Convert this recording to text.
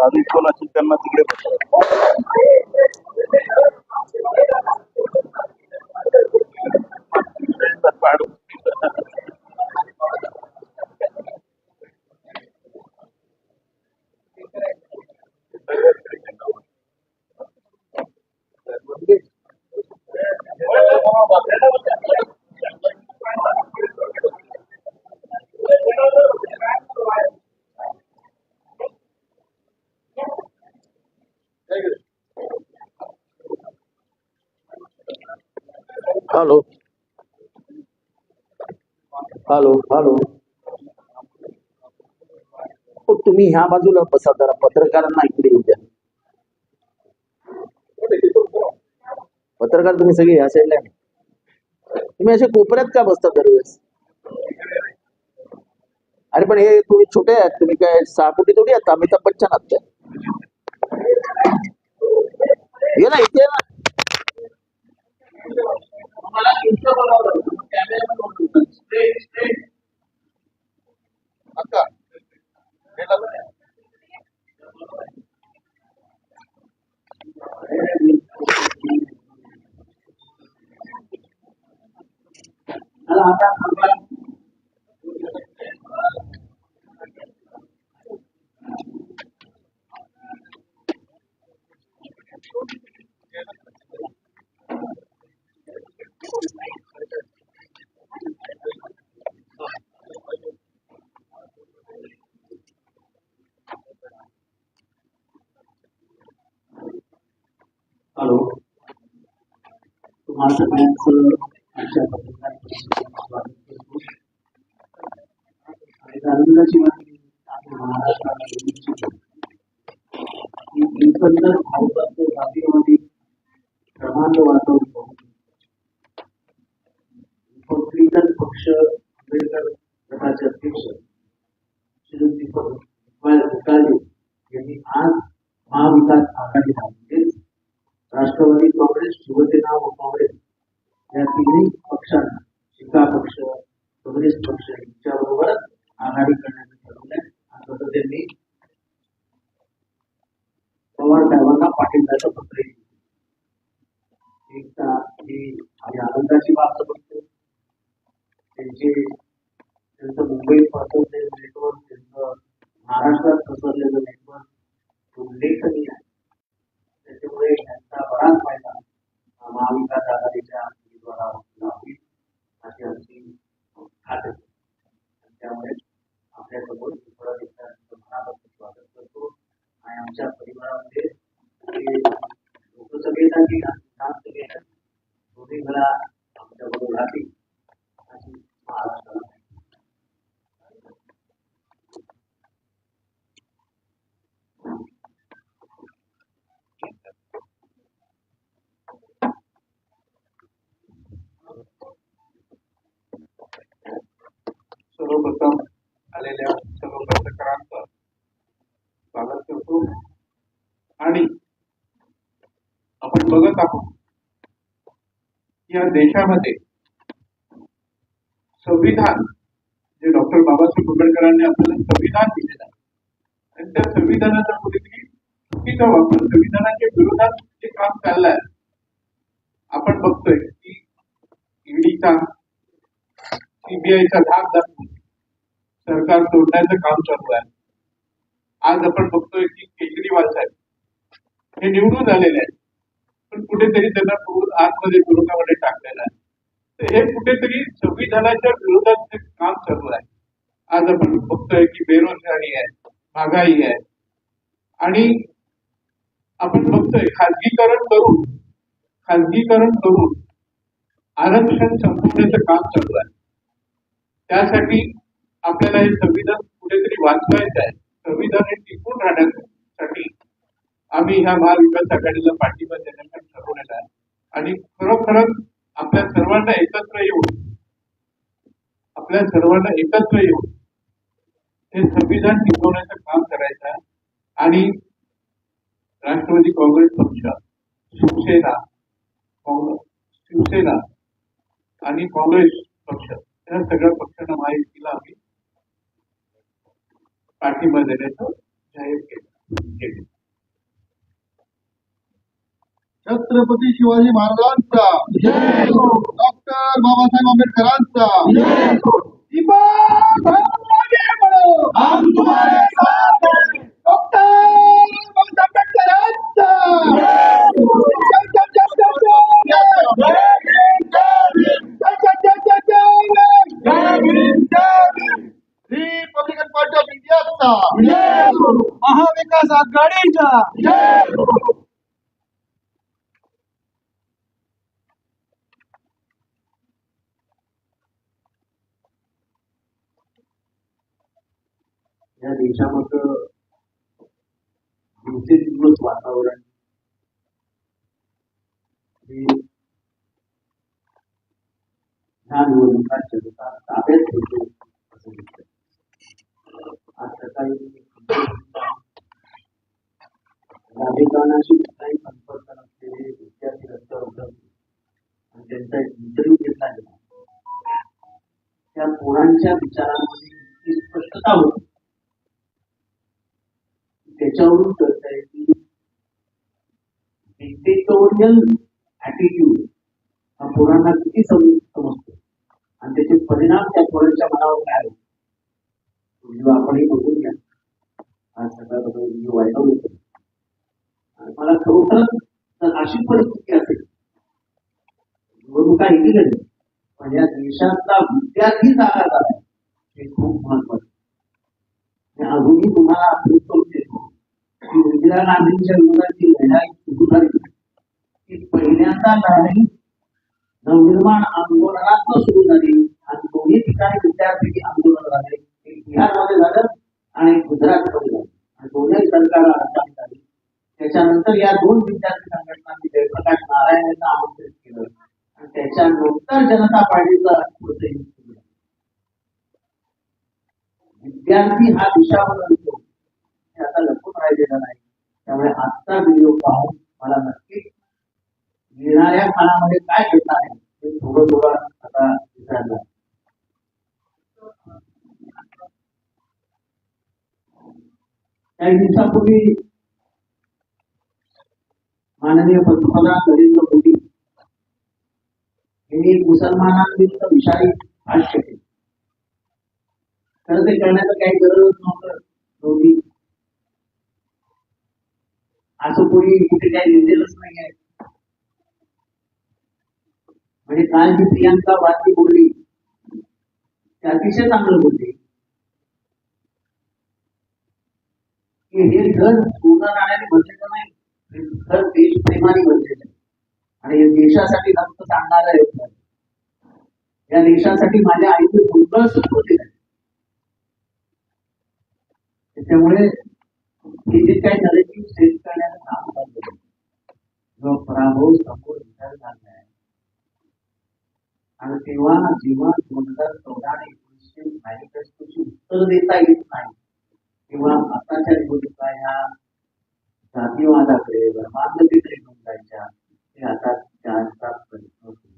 आधी कोण असेल त्यांना तिकडे हॅलो हॅलो हॅलो तुम्ही ह्या बाजूला बसा जरा. पत्रकारांना इकडे येऊ द्या पत्रकार तुम्ही सगळे ह्या साईडला तुम्ही असे कोपऱ्यात का बसता दरवेळेस? अरे पण हे तुम्ही छोटे आहात. तुम्ही काय सहा कोटी थोडी आहात? अमिताभ बच्चन आहात. ये ना इथे ना. हॅलो तुम्हा सगळ्यांचं आजच्या पत्रकार परिषदेत स्वागत करतो. आणि आनंदाची बातमी आपल्या एकंदर प्रमाण वातावरण रिपब्लिकन पक्ष आंबेडकर गटाचे अध्यक्ष श्री दीपक यांनी आज महाविकास आघाडी म्हणजेच राष्ट्रवादी काँग्रेस शिवसेना व काँग्रेस या तिन्ही पक्षांना शिका पक्ष कम्युनिस्ट पक्ष यांच्याबरोबर आघाडी करण्याचं ठरवलंय असं तर त्यांनी पवार साहेबांना पाठिंब्याचं पत्र ही आनंदाची बाब बघतो. त्यांचे त्यांचं मुंबईत पसरलेलं नेटवर्क त्यांचं महाराष्ट्रात पसरलेलं नेटवर्क उल्लेखनीय आहे. त्याच्यामुळे त्यांचा बराच फायदा महाविकास आघाडीच्या उमेदवारावर होईल अशी आमची खात्री आहे. आणि त्यामुळे आपल्यासमोर थोडा दिवसांचं मनापासून स्वागत करतो आणि आमच्या परिवारामध्ये जे लोक सगळेच आणि नाम सगळे आहेत, दोन्ही मला आमच्याबरोबर राहतील अशी महाराष्ट्राला माहिती आहे. सर्वप्रथम आलेल्या सर्व पत्रकारांचं स्वागत करतो. आणि आपण बघत आहोत या देशामध्ये संविधान जे डॉक्टर बाबासाहेब आंबेडकरांनी आपल्याला संविधान दिलेलं आहे आणि त्या संविधानाचा कुठेतरी चुकीचा वापर संविधानाच्या विरोधात जे काम चाललंय आपण बघतोय की ईडीचा सीबीआयचा धाक दाखवून सरकार तोडण्याचं काम चालू आहे. आज आपण बघतोय की केजरीवाल साहेब हे निवडून आलेले आहेत पण कुठेतरी त्यांना आतमध्ये तुरुंगामध्ये टाकलेलं आहे. तर हे कुठेतरी संविधानाच्या विरोधात काम चालू आहे. आज आपण बघतोय की बेरोजगारी आहे महागाई आहे. आणि आपण बघतोय खाजगीकरण करून खाजगीकरण करून आरक्षण संपवण्याचं काम चालू आहे. त्यासाठी आपल्याला हे संविधान कुठेतरी वाचवायचं आहे. संविधान हे टिकून राहण्यासाठी आम्ही ह्या महाविकास आघाडीला पाठिंबा देण्याचा ठरवलेला आहे. आणि खरोखरच आपल्या सर्वांना एकत्र येऊन आपल्या सर्वांना एकत्र येऊन हे संविधान टिकवण्याचं काम करायचं आहे. आणि राष्ट्रवादी काँग्रेस पक्ष शिवसेना काँग्रेस शिवसेना आणि काँग्रेस पक्ष या सगळ्या पक्षांना माहितीला आम्ही. पाठिंबा देण्याचं जाहीर केलं. छत्रपती शिवाजी महाराजांचा. डॉक्टर बाबासाहेब आंबेडकरांचा. बढ़ो. डॉक्टर बाबासाहेब आंबेडकरांचा. महाविकास आघाडीचा या देशामध्ये दिवसेंदिवस वातावरण. हे ह्या निवडणुका जनता ताब्यात घेते असं दिसत आज सकाळी नागरिकांशी काही संपर्क नसलेले विद्यार्थी रस्त्यावर उतरले आणि त्यांचा इंटरव्ह्यू घेतला गेला. त्या पोरांच्या विचारांमध्ये इतकी स्पष्टता होती. त्याच्यावरून कळत आहे की डिक्टेटोरियल ऍटिट्यूड हा पोरांना किती समजतो. आणि त्याचे परिणाम त्या पोरांच्या मनावर काय होतो जेव्हा आपणही बघून घ्या. आज सकाळपासून व्हिडिओ व्हायरल होतो. मला खरोखरच तर अशी परिस्थिती असेल. निवडणुका येतील पण या देशातला विद्यार्थी जागा झाला हे खूप महत्वाचं अजूनही तुम्हाला आठवण करून देतो की इंदिरा गांधींच्या विरोधाची लढाई सुरू झाली. ती पहिल्यांदा लढाई नवनिर्माण आंदोलनात सुरू झाली. आणि दोन्ही ठिकाणी विद्यार्थी आंदोलन झाले एक बिहारमध्ये झालं आणि गुजरातमध्ये झालं. आणि दोन्ही सरकारला त्याच्यानंतर या दोन विद्यार्थी संघटनांनी जयप्रकाश नारायण यांना आमंत्रित केलं. आणि त्याच्यानंतर जनता पार्टीचा प्रोत्साहित केलं. विद्यार्थी हा दिशा असतो. हे आता लपून राहिलेला नाही. त्यामुळे आजचा व्हिडिओ पाहून मला नक्कीच येणाऱ्या काळामध्ये काय घेत आहे ते थोडं थोडं आता दिसायला काही दिवसापूर्वी माननीय पंतप्रधान नरेंद्र मोदी. यांनी मुसलमानांविरुद्ध विषारी भाष्य केले खरं ते करण्याचं काही गरज नव्हतं मोदी. असं कोणी कुठे काही लिहिलेलंच नाही आहे म्हणजे काल जी प्रियांका वाद्य बोलली. ते अतिशय चांगलं बोलले. की हे धन सोनं नाण्याने भरलेलं तर देश प्रेमाने देशप्रेमाने आहे. आणि देशासाठी रक्त सांगणार आहे. या देशासाठी माझ्या आईचे भूगळ सुरू त्याच्यामुळे हे काय झालं की सेट करण्याचं काम चाललं किंवा पराभव समोर विचार झाला आहे आणि तेव्हा जेव्हा दोन हजार चौदा आणि एकोणीसशे मॅनिफेस्टोची उत्तर देता येत नाही. तेव्हा आताच्या निवडणुका ह्या जातीवादाकडे धर्मांतरित निघून जायच्या हे आता प्राप्त होते